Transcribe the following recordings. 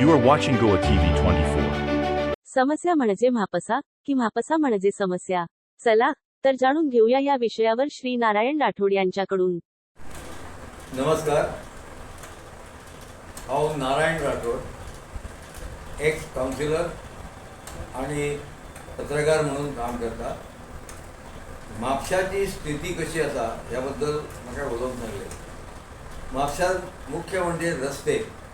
You are watching Goa TV 24. समस्या म्हणजे म्हापसा की म्हापसा म्हणजे समस्या? चला तर जाणून घेऊया या विषयावर श्री नारायण राठोड यांच्याकडून. नमस्कार. हांव नारायण राठोड एक्स कावन्सिलर आणि पत्रकार म्हणून काम करता. म्हापशाची स्थिती कशी आसा ह्या बद्दल म्हाका उलोवंक सांगले म्हापशांत मुख्य म्हणजे रस्ते.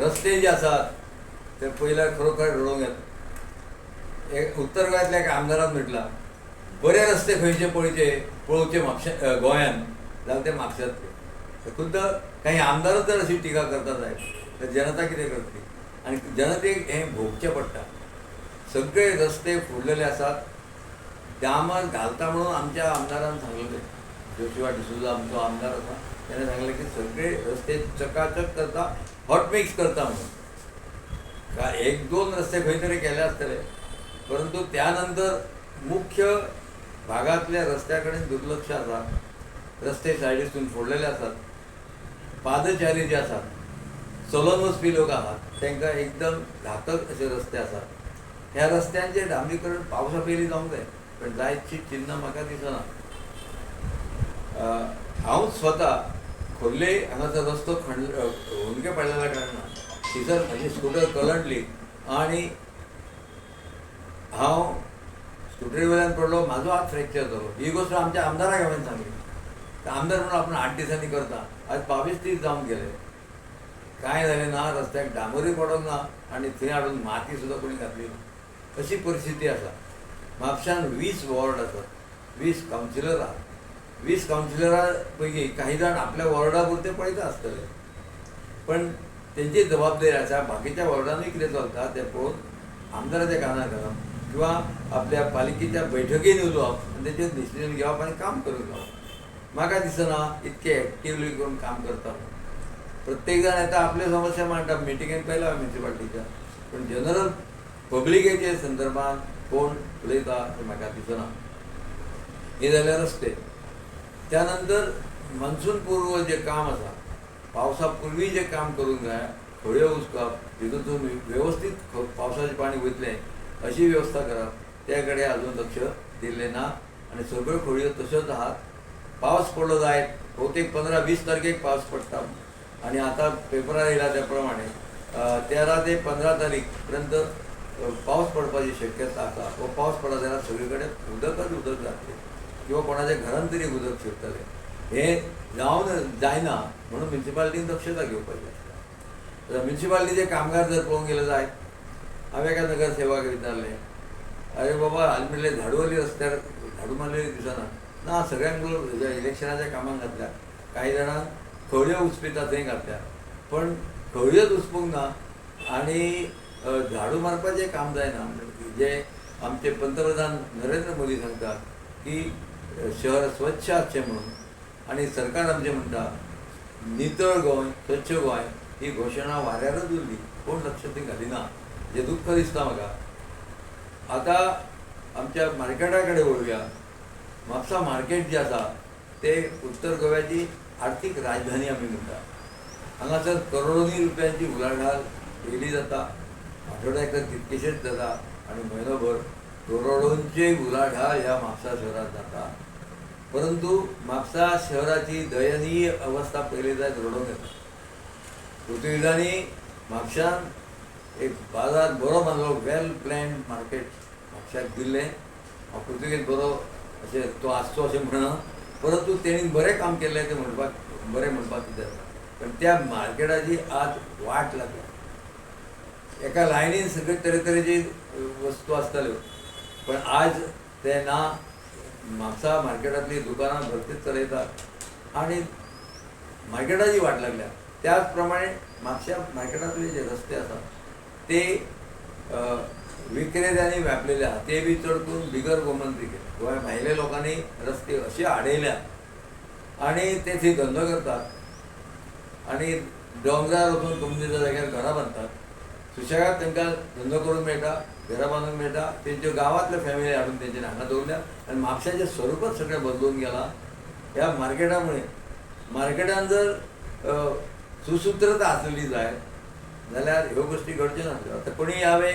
रस्ते जे आसात ते पयल्यार खरोखर रडोवंक येता एक उत्तर गोंयांतल्या एका आमदारान म्हटला बरे रस्ते खंयचे पळयचे पळोवचे म्हापशा गोंयान गोंयांत जाल्यार ते म्हापशांतले खुद्द काही आमदारच जर अशी टिका करतात जाय तर जनता कितें करतली आनी जनतेक हें भोगचें पडटा सगळे रस्ते फुडलेले आसात डांबर घालता म्हणून आमच्या आमदारान सांगलेलें ज्योतिबा डिसुजा आमचो आमदार आसा त्याने सांगलें की सगळे रस्ते चकाचक करता हॉट मिक्स करता म्हणून. का एक दोन रस्ते खंय तरी केले आसतले परंतु त्यानंतर मुख्य भागातल्या रस्त्या कडेन दुर्लक्ष आसा रस्ते सायडीसून फोडलेले असतात. पादचारी जे आसात चलून वचपी लोक आहात तांकां एकदम घातक अशे रस्ते आसात ह्या रस्त्यांचे डांबरीकरण पावसा पयलीं जावंक जाय पण जायतशी चिन्ह म्हाका दिसना. हांव स्वता खोर्ले हांगाचो रस्तो खंड हुंदके पडलेल्या कारणान थिंसर म्हाजी स्कूटर कलंटली आनी हांव स्कुटरी वयल्यान पडलो म्हाजो हात फ्रॅक्चर जालो ही गोष्ट आमच्या आमदाराक हांवें सांगली तर आमदार म्हणून आपण आठ दिसांनी करता. आज बावीस दीस जावन गेले. कांय जालें ना रस्त्याक डांबरूय पडोंक ना आनी थंय हाडून माती सुद्दां कोणी घातली ना. अशी परिस्थिती आसा म्हापशान वीस वॉर्ड आसात वीस कावन्सिलर आहात. वीस काउन्सिलरांपैकी काही जाण आपल्या वॉर्डा पुरते पळयता पण तेंची जबाबदारी आसा बाकीच्या वॉर्डानूय कितें चलता तें पळोवन आमदाराच्या कानार घालप किंवा आपल्या पालिकेच्या बैठकीन उलोवप आनी तेचेर डिसिजन घेवप आनी काम करून घेवप म्हाका दिसना इतके एक्टिवली करून काम करता प्रत्येक जाण येता आपल्यो समस्या मांडटा मिटिंगेन पयला म्युन्सिपाल्टीच्या पण जनरल पब्लिकेचे संदर्भात कोण उलयता हें म्हाका दिसना. हे जाले रस्ते. त्यानंतर मान्सून पूर्व जे काम आसा पावसा पूर्वी जे काम करूंक जाय खळयो उचकप तितूंतून वेवस्थीत पावसाचें पाणी वयतलें अशी वेवस्था करप त्या कडेन अजून लक्ष दिल्लें ना. आनी सगळ्यो खळयो तश्योच आहात. पावस पडलो जायत भोवतेक पंदरा वीस तारखेक पावस पडटा आनी आतां पेपरार येयला त्या प्रमाणे तेरा ते पंदरा तारीख पर्यंत पावस पडपाची शक्यता आसा हो पावस पडत जाल्यार सगळे कडेन उदकच उदक जातलें किंवा कोणाच्या घरान तरी उदक शिरतलें हें जावन जायना म्हणून म्युन्सिपाल्टीन दक्षता घेवपाची आसता म्युन्सिपाल्टीचे कामगार जर पळोवंक गेले जाय हांवें एका नगरसेवक विचारलें अरे बाबा हालीं म्हणलें झाडूवली रस्त्यार झाडू मारलेली दिसना. ना सगळ्यांक इलेक्शनाच्या कामांक घातल्या. काही जाणांक खळयो उचपिता थंय घातल्या. पण खळयोच उचपूंक ना. आनी झाडू मारपाचें काम जायना जे आमचे पंतप्रधान नरेंद्र मोदी सांगतात की शहर स्वच्छ आसचें म्हणून. आनी सरकार आमचें म्हणटा नितळ गोंय स्वच्छ गोंय ही घोशणा वाऱ्यारच उरली कोण लक्ष ती घालिना. हें दुख्ख दिसता म्हाका आतां आमच्या मार्केटा कडेन वळुया म्हापसा मार्केट जें आसा तें उत्तर गोव्याची आर्थीक राजधानी आमी म्हणटा हांगासर करोडोनी रुपयांची उलाढाल डेली जाता. आठवड्याक तर कितकेशेच जाता. आनी म्हयनोभर करोडोंचे उलाढाल ह्या म्हापसा शहरांत जाता. परंतु म्हापसा शहराची दयनीय अवस्था पयली जायत रडोवंक येता पृथ्वीदानी म्हापशान एक बाजार बरो बांदलो वेल प्लॅन मार्केट म्हापशाक दिल्लें. हांव पृथ्वीक बरो अशें तो आसचो अशें म्हणना परंतु तेणी बरें काम केल्लें तें म्हणपाक बरें म्हणपाक कितें पण त्या मार्केटाची आज वाट लागल्या एका लायनीन सगळे तरेतरेची वस्तू आसताल्यो. पण आज ते ना म्हापसा मार्केटातली दुकानां भरतीच चलयतात आनी मार्केटाची वाट लागल्या त्याच प्रमाणे म्हापशा मार्केटांतले जे रस्ते आसात ते विक्रेत्यांनी व्यापलेले आहात ते बी चड करून बिगर केले. गोंय भायल्या लोकांनी रस्ते असे आडयल्या आनी ते धंदो करतात. आनी डोंगरार वचून कमनीच्या जाग्यार घरां बांदतात सुशेगाद तांकां धंदो करूंक मेळटा घरां बांदूंक मेळटा तेंच्यो गांवांतल्यो फॅमिली हाडून तेंच्यानी हांगा दवरल्या आनी म्हापशाचें स्वरूपच सगळें बदलून गेलां. ह्या मार्केटा मुळे मार्केटान जर सुसूत्रता आसली जाय जाल्यार ह्यो गोष्टी घडच्यो नासल्यो आतां कोणी यावे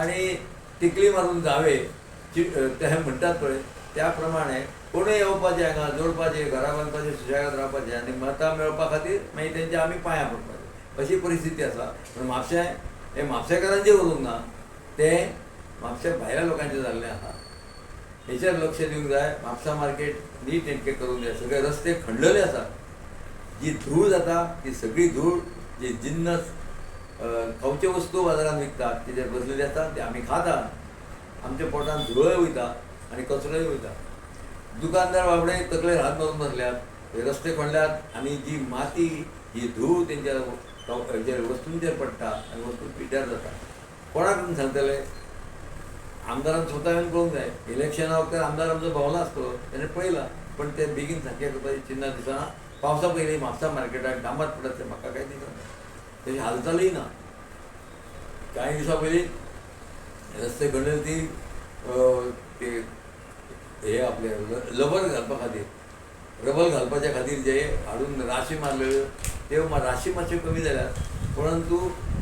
आनी टिकली मारून जावे चि- ते म्हणटात पळय त्या प्रमाणे कोणूय येवपाचें हांगा जोडपाचें घरा बांदपाचें सुशेगाद रावपाचें आनी मतां मेळपा खातीर मागीर तेंच्या आमी पांयां पडपाचें. अशी परिस्थिती आसा पूण म्हापशें हे म्हापशेकारांचें उरूंक ना तें म्हापशा भायल्या लोकांचें जाल्लें आसा हेचेर लक्ष दिवंक जाय म्हापसा मार्केट नीट नेटकें करूंक जाय सगळे रस्ते खणलेले आसात जी धूळ जाता ती सगळी धूळ जी जिन्नस अ, वस्तू बाजारांत विकतात तिचेर बसलेली आसतात ते आमी खातात. आमच्या पोटान धुळय वयता आनी कचरोय वयता दुकानदार बाबडे तकलेर हात मारून बसल्यात हे रस्ते खणल्यात आनी जी माती ही धूळ तेंच्या क- हेचेर वस्तूंचेर पडटा आनी वस्तू पिड्ड्यार जाता. कोणाक सांगतले? आमदारान स्वता येवन पळोवंक जाय इलेक्शना वखदार आमदार आमचो भोंवला आसतलो तेणें पळयला पण ते बेगीन सारकें करपाची चिन्नां दिसना. पावसा पयलीं म्हापसा मार्केटाक डांबात पडत तें म्हाका कांय दिसना तेजी हालचालय ना. कांय दिसा पयलीं रस्ते घडले ती ते हे आपले लबर घालपा खातीर रबर घालपाच्या खातीर जे हाडून राशी मारलेल्यो तेव्हा राशी मातश्यो कमी जाल्यात परंतु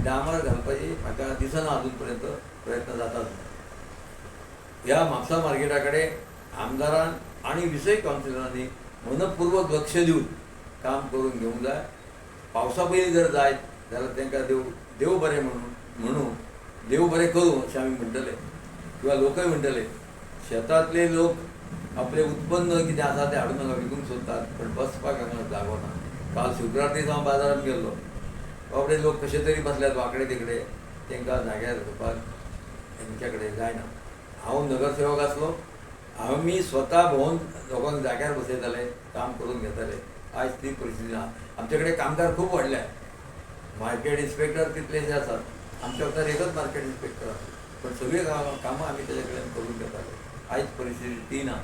डांबर घालपाची म्हाका दिसना अजून पर्यंत प्रयत्न जातात. ह्या म्हापसा मार्केटा कडेन आमदारान आनी विसय कावन्सिलरांनी मनपूर्वक लक्ष दिवन काम करून घेवंक जाय पावसा पयलीं जर जायत जाल्यार तांकां देव देव बरें म्हणून म्हणून देव बरें करूं अशें आमी म्हणटले किंवां लोकय म्हणटले शेतांतले लोक आपले उत्पन्न कितें आसा तें हाडून हांगा विकूंक सोदतात पण बसपाक हांगा जागो ना. काल शुक्रार दीस हांव बाजारांत गेल्लो बाबडे लोक कशे तरी बसल्यात वांकडे तिकडे. तांकां जाग्यार घेवपाक तेंच्या कडेन जायना. हांव नगरसेवक आसलो आमी स्वता भोवन लोकांक जाग्यार बसयताले काम करून घेताले. आयज ती परिस्थिती ना आमचे कडेन कामगार खूब वाडल्या मार्केट इन्स्पेक्टर कितलेशे आसात आमच्या वतार एकच मार्केट इन्स्पेक्टर आसा पण सगळीं कामां कामां आमी तेजे कडेन करून घेताले. आयज परिस्थिती ती ना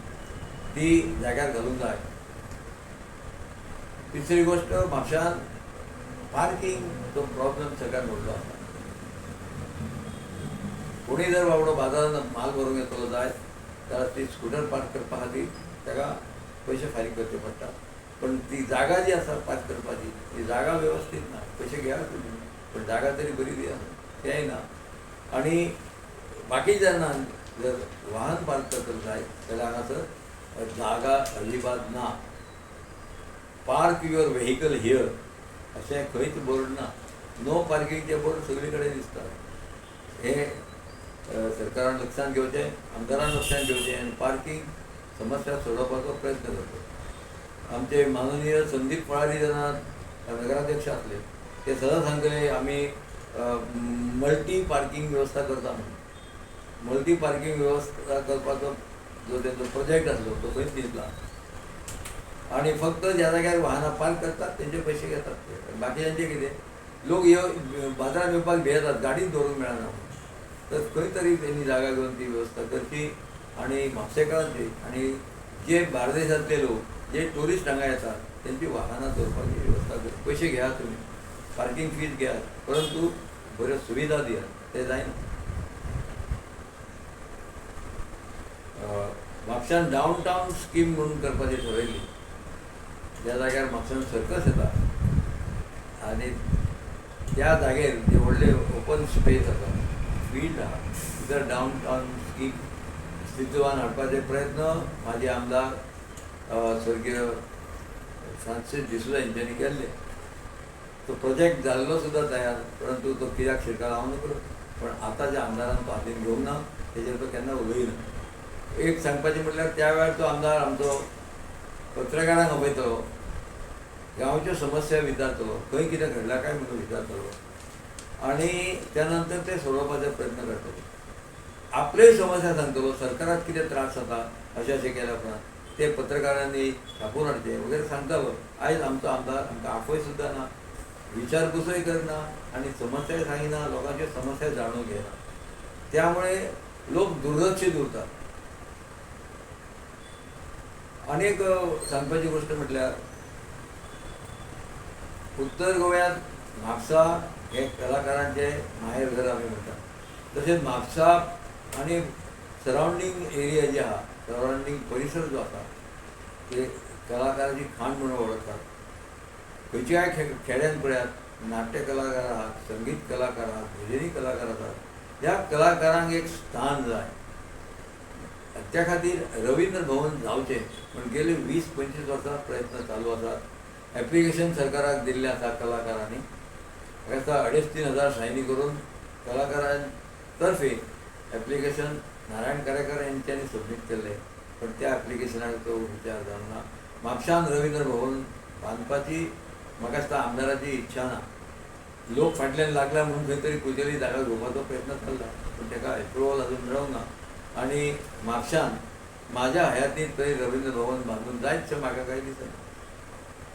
ती जाग्यार घालूंक जाय तिसरी गोश्ट म्हापशान पार्किंगचो प्रॉब्लेम सगळ्यात व्हडलो आसा कोणी जर बाबडो बाजारान माल भरूंक येतलो जाय जाल्यार ती स्कूटर पार्क करपा खातीर ताका पयशे फारीक करचे पडटा पण ती जागा जी आसा पार्क करपाची ती जागा वेवस्थीत ना पयशे घेयात तुमी पण जागा तरी बरी दिया तेंय ना. आनी बाकी जेन्ना जर वाहन पार्क करतलो जाय जाल्यार हांगासर जागा अजिबात ना. पार्क युअर व्हेकल हियर अशें खंयच बोर्ड ना. नो पार्किंगचे बोर्ड सगळे कडेन दिसतात. हे सरकारान लक्षांत घेवचें आमदारान लक्षात घेवचें आनी पार्किंग समस्या सोडोवपाचो प्रयत्न करचो आमचे माननीय संदीप फळारी जेन्ना नगराध्यक्ष आसले ते सदां सांगतले आमी मल्टी पार्किंग वेवस्था करता म्हणून मल्टी पार्किंग वेवस्था करपाचो जो तेंचो प्रोजेक्ट आसलो तो खंयच दिसला. आणि फक्त ज्या जाग्यार वाहनां पार्क करतात तेंचे पयशे घेतात. बाकीच्यांचे कितें? लोक येव बाजारात विभाग भेटतात गाडीच दवरूंक मेळना तर खंय तरी तेणी जागा घेवन ती वेवस्था करची आनी म्हापशेकारांची आनी जे बार्देशातले लोक जे टुरिस्ट हांगा येतात त्यांची वाहनां दवरपाची वेवस्था कर. पयशे घेयात तुमी पार्किंग फीज घेयात परंतु बऱ्यो सुविधा दियात ते जायना म्हापशान डावन टावन स्कीम म्हणून करपाची ठरयली ज्या जाग्यार म्हापशान सर्कस येता आनी त्या जागेर जे व्हडले ओपन स्पेस आसा फील्ड आहा भितर डावन टावन स्कीम अस्तित्वान हाडपाचे प्रयत्न म्हाजे आमदार स्वर्गीय फ्रांसीस डिसोजा हेंच्यांनी केल्ले तो प्रोजेक्ट जाल्लो सुद्दां तयार परंतु तो कित्याक शिरकाळ हांव नकळो पण आतांच्या आमदारान तो हातीन घेवंक ना तेजेर तो केन्ना उलयना एक सांगपाचें म्हटल्यार त्या वेळार तो आमदार आमचो पत्रकारांक आपयतलो गांवच्यो समस्या विचारतलो खंय कितें घडला काय म्हणून विचारतलो आनी त्या नंतर ते सोडोवपाचो प्रयत्न करतलो आपले समस्या सांगतलो सरकाराक कितें त्रास जाता अशें अशें केल्या उपरांत ते पत्रकारांनी छापून हाडचे वगैरे सांगतालो आयज आमचो आमदार आमकां आपय सुद्दां ना. विचारपूसय करना आनी समस्याय सांगिना लोकांच्यो समस्या जाणून घेना त्यामुळे लोक दुर्लक्षीत उरतात अनेक सांगपाची गोश्ट म्हटल्यार उत्तर गोव्यात म्हापसा हे कलाकारांचे माहेरघर आम्ही म्हणतात. म्हणटात तशेंच म्हापसा आनी सरावंडींग एरिया जे आहा सरावंडींग परिसर जो आसा ते कलाकारांची खाण म्हणून वळखतात खंयच्याय खे खेड्यान पळयात नाट्य कलाकार आहात संगीत कलाकार आहात भजनी कलाकार आहात. ह्या कलाकारांक एक स्थान जाय त्या खातीर रवींद्र भवन जावचें. पूण गेले वीस पंचवीस वर्सां प्रयत्न चालू आसात एप्लिकेशन सरकाराक दिल्लें आसा कलाकारांनी. हाका दिसता अडेच तीन हजार सायनी करून कलाकारांतर्फे एप्लिकेशन नारायण कारेकर यांच्यानी सबमीट केल्लें पण त्या एप्लिकेशनाक तो विचार ना म्हापशान रवींद्र भवन बांदपाची म्हाका दिसता आमदाराची इच्छा ना. लोक फाटल्यान लागला म्हणून खंय तरी कुजेली जागा घेवपाचो प्रयत्न चल्ला. पूण ताका एप्रुवल अजून मेळूंक ना आनी म्हापशान म्हाज्या हयातींत थंय रवींद्र भवन बांदून जायतशें म्हाका कांय दिसना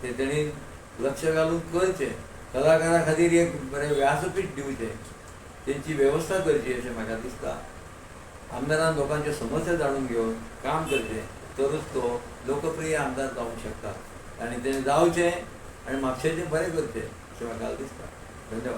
ते तेणी लक्ष घालून करचें. कलाकारा खातीर एक बरें व्यासपीठ दिवचें. तेंची वेवस्था करची अशें म्हाका दिसता. आमदारान लोकांच्यो समस्या जाणून घेवन काम करचें. तरच तो लोकप्रिय आमदार जावंक शकता आनी तें जावचें आनी म्हापशेचें बरें करचें अशें म्हाका दिसता. धन्यवाद.